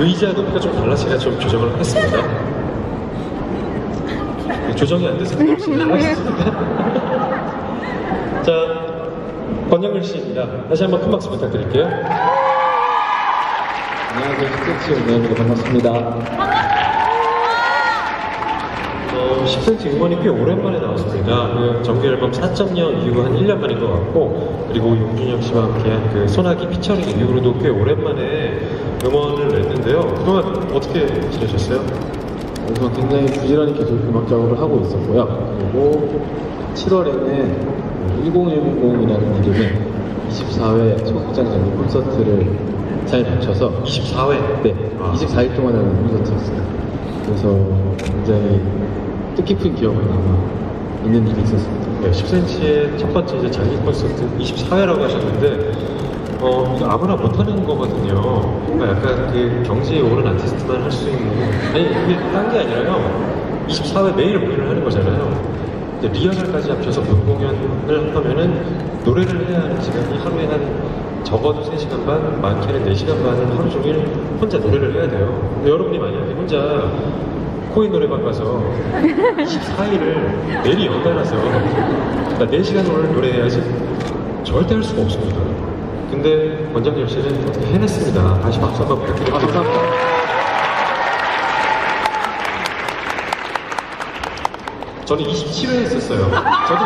의자 높이가 좀 달라 제가 좀 조정을 했습니다. 네, 조정이 안 돼서 하겠습니다. 자, 권영길 씨입니다. 다시 한번 큰 박수 부탁드릴게요. 안녕하세요. 스케치 은혜입니다. 반갑습니다. 어, 10cm 음원이 꽤 오랜만에 나왔습니다. 그 정규 앨범 4.0 이후 한 1년 만인 것 같고, 그리고 용준영 씨와 함께한 그 소나기 피처링 이후로도 꽤 오랜만에 음원을 냈는데요. 그동안 어떻게 지내셨어요? 우선 굉장히 부지런히 계속 음악 작업을 하고 있었고요. 그리고 7월에는 10100이라는 이름의 24회 소극장 장기 콘서트를 잘 맞춰서 24회. 네, 아. 24일 동안 하는 콘서트였어요. 그래서 굉장히 뜻깊은 기억을 남아 있는 일이 있었습니다. 네, 10cm의 첫 번째 이제 장기 콘서트 24회라고 하셨는데, 어, 이거 아무나 못하는 거거든요. 그러니까 약간 그 경지에 오른 아티스트만 할 수 있는. 아니, 이게 딴 게 아니라요. 24회 매일 공연을 하는 거잖아요. 이제 리허설까지 합쳐서 본 공연을 하면은 노래를 해야 하는 시간이 하루에 한 적어도 3시간 반, 많게는 4시간 반을 하루 종일 혼자 노래를 해야 돼요. 근데 여러분이 만약에 혼자 코인 노래방 가서 24일을 매일 연달아서 그러니까 4시간 오늘 노래해야지 절대 할 수가 없습니다. 근데 권장열 씨는 해냈습니다. 다시 박수 한번 부탁드립니다. 아, 감사합니다. 저는 27회 했었어요. 저도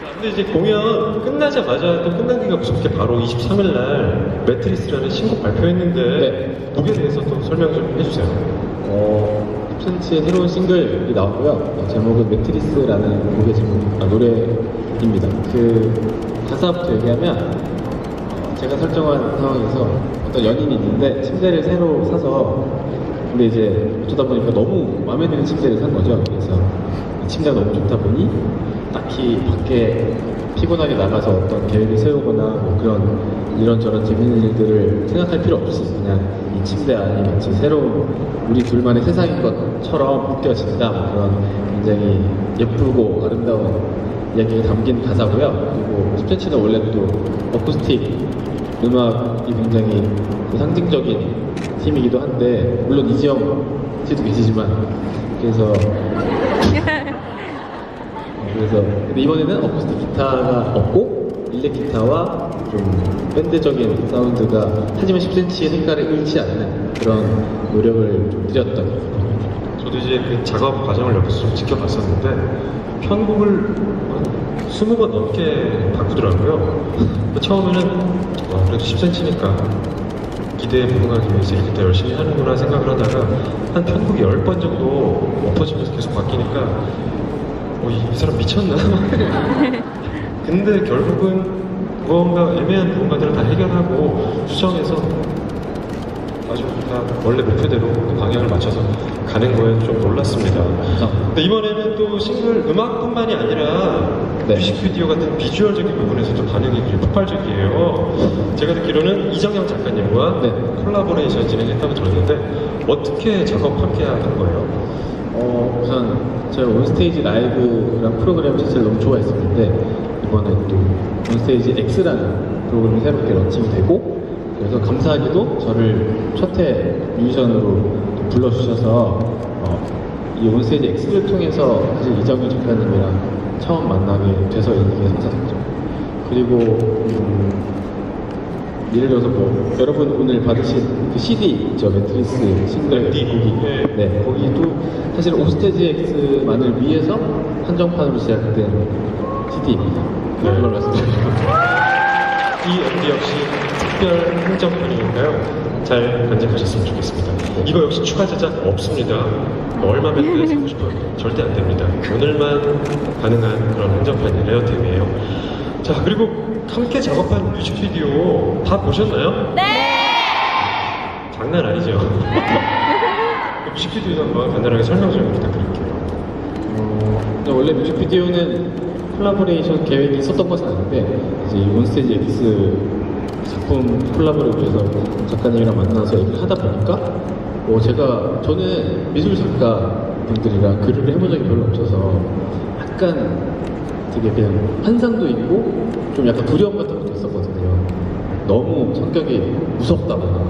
자, 근데 이제 공연 끝나자마자 또 끝나기가 무섭게 바로 23일 날 매트리스라는 신곡 발표했는데 네. 곡에 대해서 또 설명 좀 해주세요. 어, 10cm의 새로운 싱글이 나왔고요. 어, 제목은 매트리스라는 곡의 제목, 아, 노래입니다. 그 가사부터 얘기하면 어, 제가 설정한 상황에서 어떤 연인이 있는데 침대를 새로 사서 근데 이제 어쩌다 보니까 너무 마음에 드는 침대를 산 거죠. 그래서 이 침대가 너무 좋다 보니 딱히 밖에 피곤하게 나가서 어떤 계획을 세우거나 뭐 그런 이런저런 재밌는 일들을 생각할 필요 없이 그냥 이 침대 안이 마치 새로운 우리 둘만의 세상인 것처럼 느껴진다. 뭐 그런 굉장히 예쁘고 아름다운 이야기가 담긴 가사고요. 그리고 스페치는 원래 또 어쿠스틱 음악이 굉장히 그 상징적인 팀이기도 한데 물론 이지영 씨도 계시지만 그래서 어, 그래서 근데 이번에는 어쿠스틱 기타가 없고 일렉 기타와 좀 밴드적인 사운드가 하지만 10cm의 색깔을 잃지 않는 그런 노력을 좀 곡입니다. 저도 이제 그 작업 과정을 옆에서 좀 지켜봤었는데 편곡을 한 20번 넘게 바꾸더라고요. 근데 처음에는 어, 그래도 10cm니까 기대에 부응하기 위해서 이때 열심히 하는구나 생각을 하다가 한 편곡이 10번 정도 엎어지면서 계속 바뀌니까 어, 이, 이 사람 미쳤나? 근데 결국은 무언가 애매한 부분들을 다 해결하고 수정해서 아주 다 원래 목표대로 그 방향을 맞춰서 가는 거에 좀 놀랐습니다. 근데 이번에는 또 싱글 음악뿐만이 아니라 네. 뮤직비디오 같은 비주얼적인 부분에서도 반응이 굉장히 폭발적이에요. 제가 듣기로는 이정영 작가님과 네. 콜라보레이션 진행했다고 들었는데 어떻게 작업 함께 한 거예요? 어, 우선 제가 온스테이지 라이브란 프로그램 자체를 너무 좋아했었는데 이번에 또 온스테이지 X라는 프로그램이 새롭게 런칭이 되고 그래서 감사하게도 저를 첫해 뮤지션으로 또 불러주셔서 어, 이 온스테이지 X를 통해서 사실 이정현 작가님이랑 처음 만나게 돼서 이게 감사드죠. 그리고 음, 예를 들어서 뭐 여러분 오늘 받으신 그 CD 있죠 매트리스 싱글 네, 곡이 네. 네 거기도 사실 오스테지 X만을 위해서 한정판으로 제작된 CD입니다. 네. 그걸 말씀드립니다. 이 MD 역시 특별 행정편이니까요. 잘 간직하셨으면 좋겠습니다. 이거 역시 추가 제작 없습니다. 얼마면 내 사고 싶어요? 절대 안 됩니다. 오늘만 가능한 그런 행정판이 레어템이에요. 자, 그리고 함께 작업한 뮤직비디오 다 보셨나요? 네! 장난 아니죠? 그 뮤직비디오 한번 간단하게 설명 좀 부탁드릴게요. 어, 원래 뮤직비디오는 콜라보레이션 계획이 있었던 것은 아닌데 이제 이 온스테이지 X 작품 콜라보를 위해서 작가님이랑 만나서 얘기를 하다 보니까 어, 제가 저는 미술 작가 분들이랑 글을 해본 적이 별로 없어서 약간 되게 그냥 환상도 있고 좀 약간 두려움 같은 것도 있었거든요. 너무 성격이 무섭다거나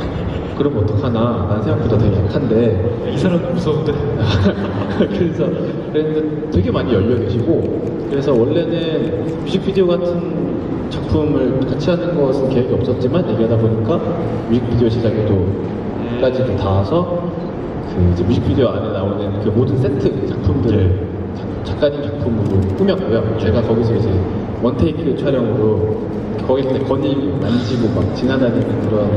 그러면 어떡하나 난 생각보다 되게 약한데 이 사람 무서운데. 그래서 그랬는데 되게 많이 열려 계시고 그래서 원래는 뮤직비디오 같은 작품을 같이 하는 것은 계획이 없었지만 얘기하다 보니까 뮤직비디오 제작에도까지도 닿아서 그 이제 뮤직비디오 안에 나오는 그 모든 세트 작품들을 작- 작가님 작품으로 꾸몄고요. 제가 거기서 이제 원테이크 촬영으로 거기 때 건이 만지고 막 지나다니는 그런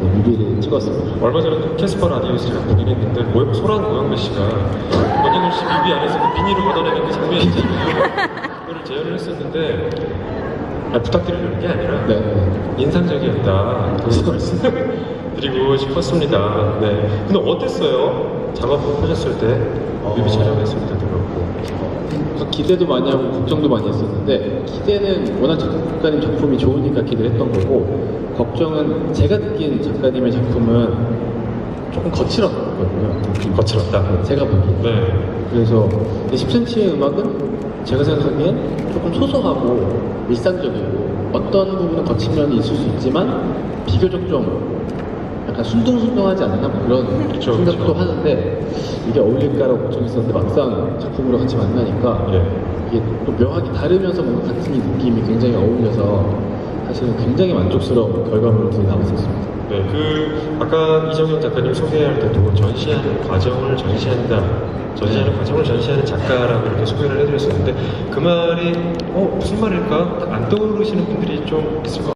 네, 뮤비를 찍었습니다. 얼마 전에 그 캐스퍼 라디오에서 제가 보긴 했는데 모, 소란 고영배 씨가 원영일 씨 뮤비 안에서 그 비닐을 걷어내는 그 장면이. 그걸 재현을 했었는데 아, 부탁드리려는 게 아니라 네. 인상적이었다. 그런 말씀 드리고 싶었습니다. 네. 근데 어땠어요? 작업 하셨을 때, 뮤비 어. 촬영했을 때도. 그래서 기대도 많이 하고 걱정도 많이 했었는데 기대는 워낙 작가님 작품이 좋으니까 기대를 했던 거고 걱정은 제가 느낀 작가님의 작품은 조금 거칠었거든요. 거칠었다. 제가 보기에. 네. 그래서 10cm의 음악은 제가 생각하기엔 조금 소소하고 일상적이고 어떤 부분은 거친 면이 있을 수 있지만 비교적 좀 약간 순둥순둥하지 않나 뭐 그런 그쵸, 생각도 그쵸. 하는데 이게 어울릴까라고 걱정했었는데 막상 작품으로 같이 만나니까 예. 이게 또 묘하게 다르면서 뭔가 같은 이 느낌이 굉장히 어울려서 사실은 굉장히 만족스러운 결과물들이 나왔었습니다. 네, 그 아까 이정현 작가님 소개할 때도 전시하는 과정을 전시한다, 전시하는 과정을 전시하는 작가라고 이렇게 소개를 해드렸었는데 그 말이 어 무슨 말일까 딱안 떠오르시는 분들이 좀 있을 것